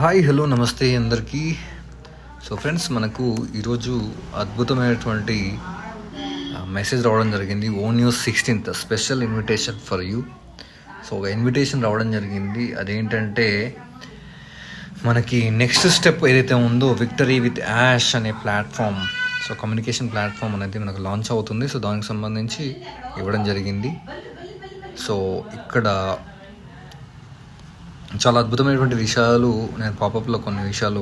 Hi hello నమస్తే అందరికీ. So friends మనకు ఈరోజు అద్భుతమైనటువంటి మెసేజ్ రావడం జరిగింది. O news sixteenth special invitation for you. So ఒక ఇన్విటేషన్ రావడం జరిగింది. అదేంటంటే మనకి నెక్స్ట్ స్టెప్ ఏదైతే ఉందో విక్టరీ విత్ యాష్ అనే ప్లాట్ఫామ్. సో కమ్యూనికేషన్ ప్లాట్ఫామ్ అనేది మనకు లాంచ్ అవుతుంది. సో దానికి సంబంధించి ఇవ్వడం జరిగింది. సో ఇక్కడ చాలా అద్భుతమైనటువంటి విషయాలు నేను పాపప్లో కొన్ని విషయాలు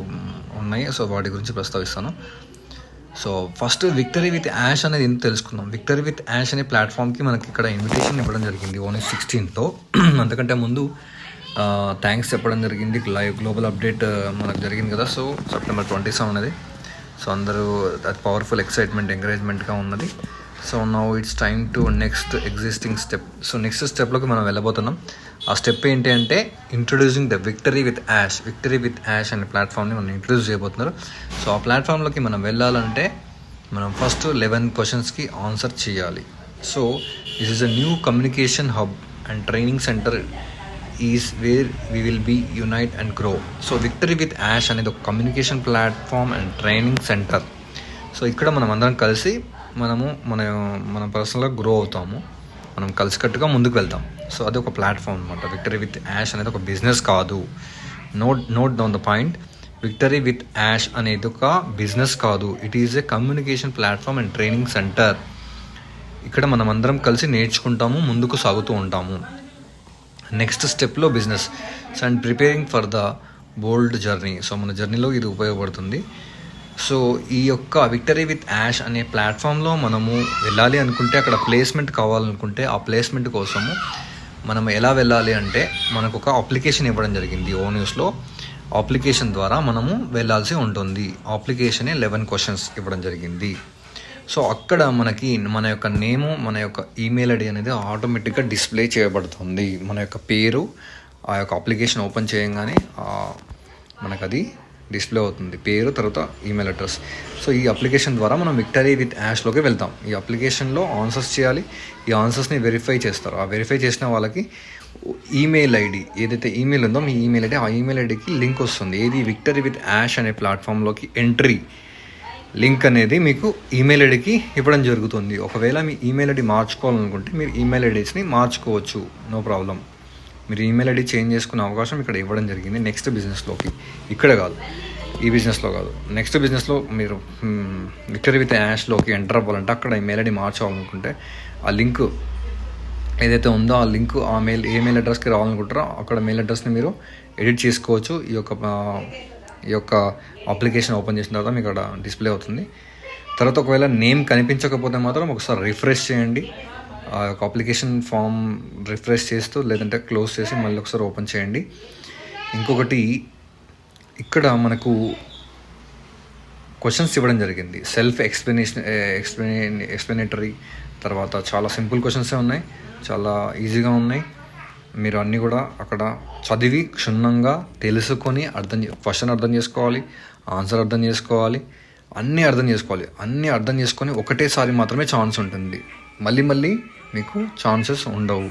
ఉన్నాయి. సో వాటి గురించి ప్రస్తావిస్తాను. So first victory with Ash అనేది ఎందుకు తెలుసుకుందాం? విక్టరీ విత్ యాష్ అనే ప్లాట్ఫామ్కి మనకి ఇక్కడ ఇన్విటేషన్ ఇవ్వడం జరిగింది ఓన్లీ సిక్స్టీన్తో అంతకంటే ముందు థ్యాంక్స్ చెప్పడం జరిగింది. లైవ్ గ్లోబల్ అప్డేట్ మనకు జరిగింది కదా. సో సెప్టెంబర్ ట్వంటీ సెవెన్ అది సో అందరూ అది పవర్ఫుల్ ఎక్సైట్మెంట్ ఎంకరేజ్మెంట్గా ఉన్నది. So now it's time to next existing step so next స్టెప్లోకి మనం వెళ్ళబోతున్నాం. ఆ స్టెప్ ఏంటి అంటే introducing the victory with Ash victory with Ash అనే ప్లాట్ఫామ్ని మనం ఇంట్రొడ్యూస్ చేయబోతున్నారు. సో ఆ ప్లాట్ఫామ్లోకి మనం వెళ్ళాలంటే మనం ఫస్ట్ లెవెన్ క్వశ్చన్స్కి ఆన్సర్ చేయాలి. So this is a new communication hub and training centre is where we will be unite and grow so victory with Ash అనేది ఒక communication platform and training centre so ఇక్కడ మనం అందరం కలిసి మనము మన మన పర్సనల్గా గ్రో అవుతాము. మనం కలిసికట్టుగా ముందుకు వెళ్తాం. సో అది ఒక ప్లాట్ఫామ్ అనమాట విక్టరీ విత్ యాష్ అనేది ఒక బిజినెస్ కాదు. Note note down the point victory with Ash అనేది ఒక బిజినెస్ కాదు. It is a communication platform and training centre ఇక్కడ మనం అందరం కలిసి నేర్చుకుంటాము ముందుకు సాగుతూ ఉంటాము. నెక్స్ట్ స్టెప్లో business and preparing for the bold journey so మన జర్నీలో ఇది ఉపయోగపడుతుంది. సో ఈ యొక్క విక్టరీ విత్ యాష్ అనే ప్లాట్ఫామ్లో మనము వెళ్ళాలి అనుకుంటే అక్కడ ప్లేస్మెంట్ కావాలనుకుంటే ఆ ప్లేస్మెంట్ కోసము మనం ఎలా వెళ్ళాలి అంటే మనకు ఒక అప్లికేషన్ ఇవ్వడం జరిగింది ఓ న్యూస్లో. అప్లికేషన్ ద్వారా మనము వెళ్ళాల్సి ఉంటుంది. అప్లికేషనే లెవెన్ క్వశ్చన్స్ ఇవ్వడం జరిగింది. సో అక్కడ మనకి మన యొక్క నేము మన యొక్క ఈమెయిల్ ఐడి అనేది ఆటోమేటిక్గా డిస్ప్లే చేయబడుతుంది. మన యొక్క పేరు ఆ యొక్క అప్లికేషన్ ఓపెన్ చేయగానే మనకు అది డిస్ప్లే అవుతుంది. పేరు తర్వాత ఈమెయిల్ అడ్రస్ సో ఈ అప్లికేషన్ ద్వారా మనం విక్టరీ విత్ యాష్లోకి వెళ్తాం. ఈ అప్లికేషన్లో ఆన్సర్స్ చేయాలి. ఈ ఆన్సర్స్ని వెరిఫై చేస్తారు. ఆ వెరిఫై చేసిన వాళ్ళకి ఈమెయిల్ ఐడి ఏదైతే ఈమెయిల్ ఉందో మీ ఈమెయిల్ ఐడి ఆ ఈమెయిల్ ఐడికి లింక్ వస్తుంది. ఏది? విక్టరీ విత్ యాష్ అనే ప్లాట్ఫామ్లోకి ఎంట్రీ లింక్ అనేది మీకు ఈమెయిల్ ఐడికి ఇవ్వడం జరుగుతుంది. ఒకవేళ మీ ఈమెయిల్ ఐడి మార్చుకోవాలనుకుంటే మీరు ఈమెయిల్ ఐడీస్ని మార్చుకోవచ్చు. నో ప్రాబ్లం మీరు ఈమెయిల్ ఐడి చేంజ్ చేసుకునే అవకాశం ఇక్కడ ఇవ్వడం జరిగింది నెక్స్ట్ బిజినెస్లోకి. ఇక్కడ కాదు. ఈ బిజినెస్లో కాదు. నెక్స్ట్ బిజినెస్లో మీరు విక్టరీ విత్ యాష్లోకి ఎంటర్ అవ్వాలంటే అక్కడ ఈమెయిల్ ఐడి మార్చాలనుకుంటే ఆ లింక్ ఏదైతే ఉందో ఆ లింక్ ఆ మెయిల్ ఏ మెయిల్ అడ్రస్కి రావాలనుకుంటారో అక్కడ మెయిల్ అడ్రస్ని మీరు ఎడిట్ చేసుకోవచ్చు. ఈ యొక్క ఈ యొక్క అప్లికేషన్ ఓపెన్ చేసిన తర్వాత మీకు అక్కడ డిస్ప్లే అవుతుంది. తర్వాత ఒకవేళ నేమ్ కనిపించకపోతే మాత్రం ఒకసారి రిఫ్రెష్ చేయండి. యొక్క అప్లికేషన్ ఫామ్ రిఫ్రెష్ చేస్తూ లేదంటే క్లోజ్ చేసి మళ్ళీ ఒకసారి ఓపెన్ చేయండి. ఇంకొకటి ఇక్కడ మనకు క్వశ్చన్స్ ఇవ్వడం జరిగింది. సెల్ఫ్ ఎక్స్ప్లెనేషన్ ఎక్స్ప్లెయిన్ ఎక్స్ప్లెనేటరీ తర్వాత చాలా సింపుల్ క్వశ్చన్సే ఉన్నాయి. చాలా ఈజీగా ఉన్నాయి. మీరు అన్నీ కూడా అక్కడ చదివి క్షుణ్ణంగా తెలుసుకొని అర్థం క్వశ్చన్ అర్థం చేసుకోవాలి ఆన్సర్ అర్థం చేసుకోవాలి అన్నీ అర్థం చేసుకోవాలి. అన్నీ అర్థం చేసుకొని ఒకటేసారి మాత్రమే ఛాన్స్ ఉంటుంది. మళ్ళీ మళ్ళీ మీకు ఛాన్సెస్ ఉండవు.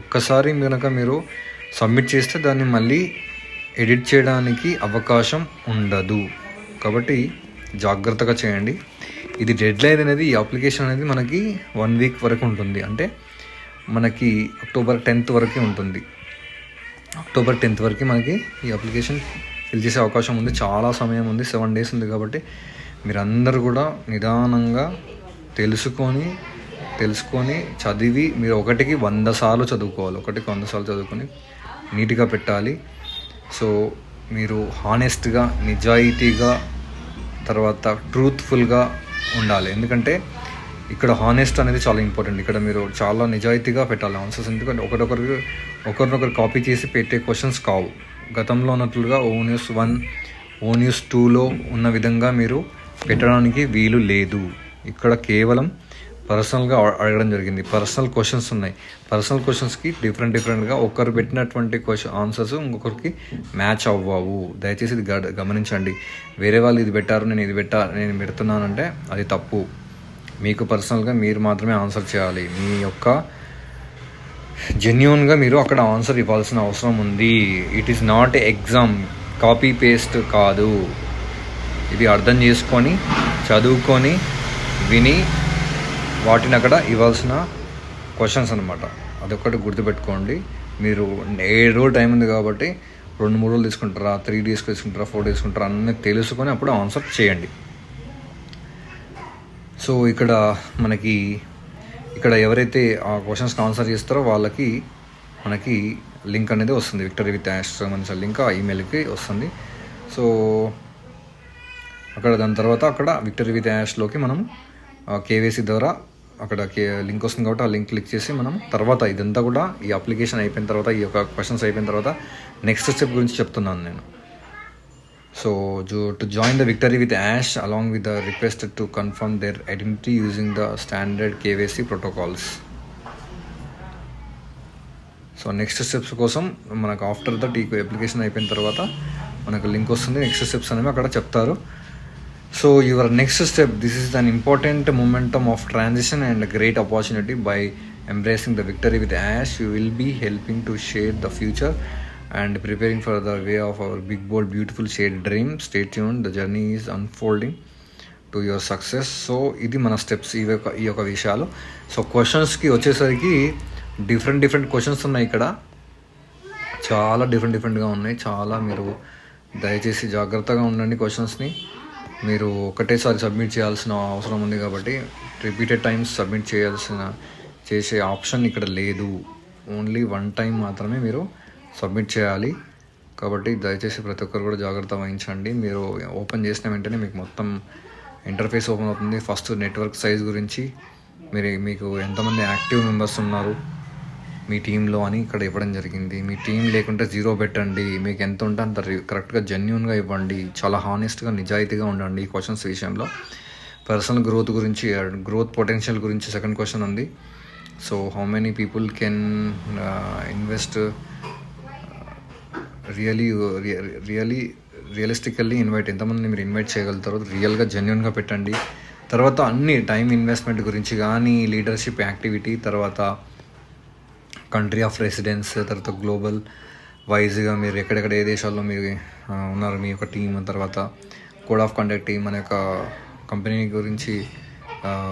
ఒక్కసారి కనుక మీరు సబ్మిట్ చేస్తే దాన్ని మళ్ళీ ఎడిట్ చేయడానికి అవకాశం ఉండదు. కాబట్టి జాగ్రత్తగా చేయండి. ఇది డెడ్ లైన్ అనేది ఈ అప్లికేషన్ అనేది మనకి వన్ వీక్ వరకు ఉంటుంది. అంటే మనకి అక్టోబర్ టెన్త్ వరకే ఉంటుంది. అక్టోబర్ టెన్త్ వరకు మనకి ఈ అప్లికేషన్ ఫిల్ చేసే అవకాశం ఉంది. చాలా సమయం ఉంది. సెవెన్ డేస్ ఉంది కాబట్టి మీరందరూ కూడా నిదానంగా తెలుసుకొని తెలుసుకొని చదివి మీరు ఒకటికి వంద సార్లు చదువుకోవాలి ఒకటికి వంద సార్లు చదువుకొని నీట్గా పెట్టాలి. సో మీరు హానెస్ట్గా నిజాయితీగా తర్వాత ట్రూత్ఫుల్గా ఉండాలి. ఎందుకంటే ఇక్కడ హానెస్ట్ అనేది చాలా ఇంపార్టెంట్ ఇక్కడ మీరు చాలా నిజాయితీగా పెట్టాలి. ఆన్సర్స్ ఎందుకంటే ఒకరొకరికి ఒకరినొకరు కాపీ చేసి పెట్టే క్వశ్చన్స్ కావు. గతంలో ఉన్నట్లుగా O news one O news టూలో ఉన్న విధంగా మీరు పెట్టడానికి వీలు లేదు. ఇక్కడ కేవలం పర్సనల్గా అడగడం జరిగింది. పర్సనల్ క్వశ్చన్స్ ఉన్నాయి. పర్సనల్ క్వశ్చన్స్కి డిఫరెంట్ డిఫరెంట్గా ఒకరు పెట్టినటువంటి క్వశ్చన్ ఆన్సర్స్ ఇంకొకరికి మ్యాచ్ అవ్వవు. దయచేసి ఇది గమనించండి. వేరే వాళ్ళు ఇది పెట్టారు నేను ఇది పెట్టా నేను పెడుతున్నానంటే అది తప్పు. మీకు పర్సనల్గా మీరు మాత్రమే ఆన్సర్ చేయాలి. మీ యొక్క జెన్యున్గా మీరు అక్కడ ఆన్సర్ ఇవ్వాల్సిన అవసరం ఉంది. It is not exam. Copy paste కాదు. ఇది అర్థం చేసుకొని చదువుకొని విని వాటిని అక్కడ ఇవ్వాల్సిన క్వశ్చన్స్ అనమాట అదొక్కటి గుర్తుపెట్టుకోండి. మీరు ఏడు రోజులు టైం ఉంది కాబట్టి రెండు మూడు రోజులు తీసుకుంటారా త్రీ డేస్ తీసుకుంటారా ఫోర్ డేస్ తీసుకుంటారా అన్నీ తెలుసుకొని అప్పుడు ఆన్సర్ చేయండి. సో ఇక్కడ మనకి ఇక్కడ ఎవరైతే ఆ క్వశ్చన్స్కి ఆన్సర్ చేస్తారో వాళ్ళకి మనకి లింక్ అనేది వస్తుంది. విక్టరీ విత్ యాష్ సంబంధించిన లింక్ ఆ ఈమెయిల్కి వస్తుంది. సో అక్కడ దాని తర్వాత అక్కడ విక్టరీ విత్ యాష్లోకి మనం కేవైసీ ద్వారా అక్కడ లింక్ వస్తుంది కాబట్టి ఆ లింక్ క్లిక్ చేసి మనం తర్వాత ఇదంతా కూడా ఈ అప్లికేషన్ అయిపోయిన తర్వాత ఈ యొక్క క్వశ్చన్స్ అయిపోయిన తర్వాత నెక్స్ట్ స్టెప్ గురించి చెప్తున్నాను నేను. So Joe to join the victory with Ash along with the request to confirm their identity using the standard KYC protocols so next steps కోసం మనకు ఆఫ్టర్ దట్ ఈ అప్లికేషన్ అయిపోయిన తర్వాత మనకు లింక్ వస్తుంది. నెక్స్ట్ స్టెప్స్ అనేవి అక్కడ చెప్తారు. So your next step this is an important momentum of transition and great opportunity by embracing the victory with Ash you will be helping to share the future and preparing for the way of our big bold beautiful shade dream state tune the journey is unfolding to your success so ఇది మన steps ఈ యొక్క ఈ యొక్క విషయాలు. So క్వశ్చన్స్కి వచ్చేసరికి different different questions ఉన్నాయి ఇక్కడ. చాలా డిఫరెంట్ డిఫరెంట్గా ఉన్నాయి. చాలా మీరు దయచేసి జాగ్రత్తగా ఉండండి క్వశ్చన్స్ని మీరు ఒకటేసారి సబ్మిట్ చేయాల్సిన అవసరం ఉంది కాబట్టి రిపీటెడ్ టైమ్స్ సబ్మిట్ చేయాల్సిన చేసే ఆప్షన్ ఇక్కడ లేదు. ఓన్లీ వన్ టైం మాత్రమే మీరు సబ్మిట్ చేయాలి. కాబట్టి దయచేసి ప్రతి ఒక్కరు కూడా జాగ్రత్త వహించండి. మీరు ఓపెన్ చేసిన వెంటనే మీకు మొత్తం ఇంటర్ఫేస్ ఓపెన్ అవుతుంది. ఫస్ట్ నెట్వర్క్ సైజ్ గురించి మీరు మీకు ఎంతమంది యాక్టివ్ మెంబర్స్ ఉన్నారు? మీ టీంలో అని ఇక్కడ ఇవ్వడం జరిగింది. మీ టీం లేకుంటే జీరో పెట్టండి. మీకు ఎంత ఉంటే అంత రి- కరెక్ట్గా జెన్యున్గా ఇవ్వండి. చాలా హానెస్ట్గా నిజాయితీగా ఉండండి ఈ క్వశ్చన్స్ విషయంలో. పర్సనల్ గ్రోత్ గురించి గ్రోత్ పొటెన్షియల్ గురించి సెకండ్ క్వశ్చన్ ఉంది. So how many people can invest really really realistically invite ఎంతమంది మీరు ఇన్వైట్ చేయగలుగుతారో రియల్గా జెన్యున్గా పెట్టండి. తర్వాత అన్ని టైం ఇన్వెస్ట్మెంట్ గురించి కానీ లీడర్షిప్ యాక్టివిటీ తర్వాత కంట్రీ ఆఫ్ రెసిడెన్స్ తర్వాత గ్లోబల్ వైజ్గా మీరు ఎక్కడెక్కడ ఏ దేశాల్లో మీరు ఉన్నారు మీ యొక్క టీం తర్వాత. కోడ్ ఆఫ్ కండక్ట్ టీం మన యొక్క కంపెనీ గురించి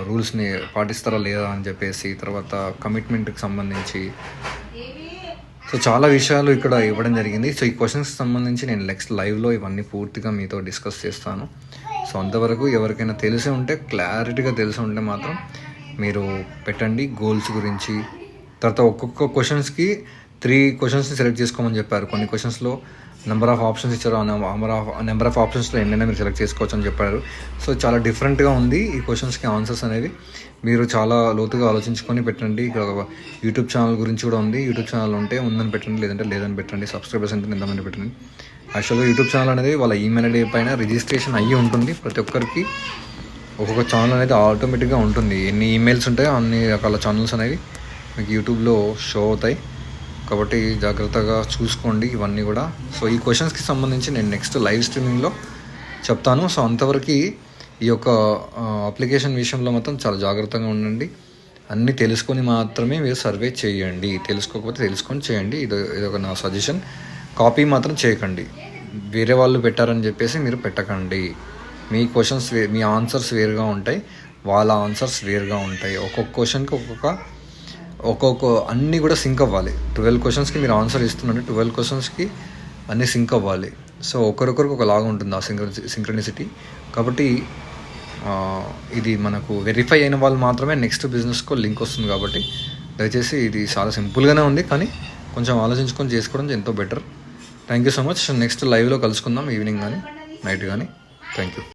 రూల్స్ని పాటిస్తారా లేదా అని చెప్పేసి తర్వాత కమిట్మెంట్కి సంబంధించి. సో చాలా విషయాలు ఇక్కడ ఇవ్వడం జరిగింది. సో ఈ క్వశ్చన్స్కి సంబంధించి నేను నెక్స్ట్ లైవ్లో ఇవన్నీ పూర్తిగా మీతో డిస్కస్ చేస్తాను. సో అంతవరకు ఎవరికైనా తెలిసి ఉంటే క్లారిటీగా తెలిసి ఉంటే మాత్రం మీరు పెట్టండి. గోల్స్ గురించి తర్వాత ఒక్కొక్క క్వశ్చన్స్కి త్రీ క్వశ్చన్స్ని సెలెక్ట్ చేసుకోమని చెప్పారు. కొన్ని క్వశ్చన్స్లో నెంబర్ ఆఫ్ ఆప్షన్స్ ఇచ్చారు ఆ నెంబర్ ఆఫ్ నెంబర్ ఆఫ్ ఆప్షన్స్లో ఎన్నైనా మీరు సెలెక్ట్ చేసుకోవచ్చు అని చెప్పారు. సో చాలా డిఫరెంట్గా ఉంది ఈ క్వశ్చన్స్కి ఆన్సర్స్ అనేవి. మీరు చాలా లోతుగా ఆలోచించుకొని పెట్టండి. ఇక్కడ ఒక యూట్యూబ్ ఛానల్ గురించి కూడా ఉంది. యూట్యూబ్ ఛానల్ ఉంటే ఉందని పెట్టండి లేదంటే లేదని పెట్టండి. సబ్స్క్రైబర్స్ అంటే ఎంతమంది పెట్టండి. యాక్చువల్గా యూట్యూబ్ ఛానల్ అనేది వాళ్ళ ఈమెయిల్ ఐడి పైన రిజిస్ట్రేషన్ అయ్యి ఉంటుంది. ప్రతి ఒక్కరికి ఒక్కొక్క ఛానల్ అనేది ఆటోమేటిక్గా ఉంటుంది. ఎన్ని ఈమెయిల్స్ ఉంటాయో అన్ని రకాల ఛానల్స్ అనేవి మీకు యూట్యూబ్లో షో అవుతాయి. కాబట్టి జాగ్రత్తగా చూసుకోండి ఇవన్నీ కూడా. సో ఈ క్వశ్చన్స్కి సంబంధించి నేను నెక్స్ట్ లైవ్ స్ట్రీమింగ్లో చెప్తాను. సో అంతవరకు ఈ యొక్క అప్లికేషన్ విషయంలో మాత్రం చాలా జాగ్రత్తగా ఉండండి. అన్నీ తెలుసుకొని మాత్రమే మీరు సర్వే చేయండి. తెలుసుకోకపోతే తెలుసుకొని చేయండి. ఇది ఇది ఒక నా సజెషన్ కాపీ మాత్రం చేయకండి. వేరే వాళ్ళు పెట్టారని చెప్పేసి మీరు పెట్టకండి. మీ క్వశ్చన్స్ వే మీ ఆన్సర్స్ వేరుగా ఉంటాయి. వాళ్ళ ఆన్సర్స్ వేరుగా ఉంటాయి. ఒక్కొక్క క్వశ్చన్కి ఒక్కొక్క ఒక్కొక్క అన్నీ కూడా సింక్ అవ్వాలి. ట్వెల్వ్ క్వశ్చన్స్కి మీరు ఆన్సర్ ఇస్తున్నారంటే ట్వెల్వ్ క్వశ్చన్స్కి అన్నీ సింక్ అవ్వాలి. సో ఒకరికొకరికి ఒకలాగా ఉంటుంది ఆ సింక్ర సింక్రనిసిటీ కాబట్టి ఇది మనకు వెరిఫై అయిన వాళ్ళు మాత్రమే నెక్స్ట్ బిజినెస్కు లింక్ వస్తుంది కాబట్టి దయచేసి ఇది చాలా సింపుల్గానే ఉంది కానీ కొంచెం ఆలోచించుకొని చేసుకోవడం ఎంతో better thank you so much next లైవ్లో కలుసుకుందాం ఈవినింగ్ కానీ నైట్ కానీ థ్యాంక్ యూ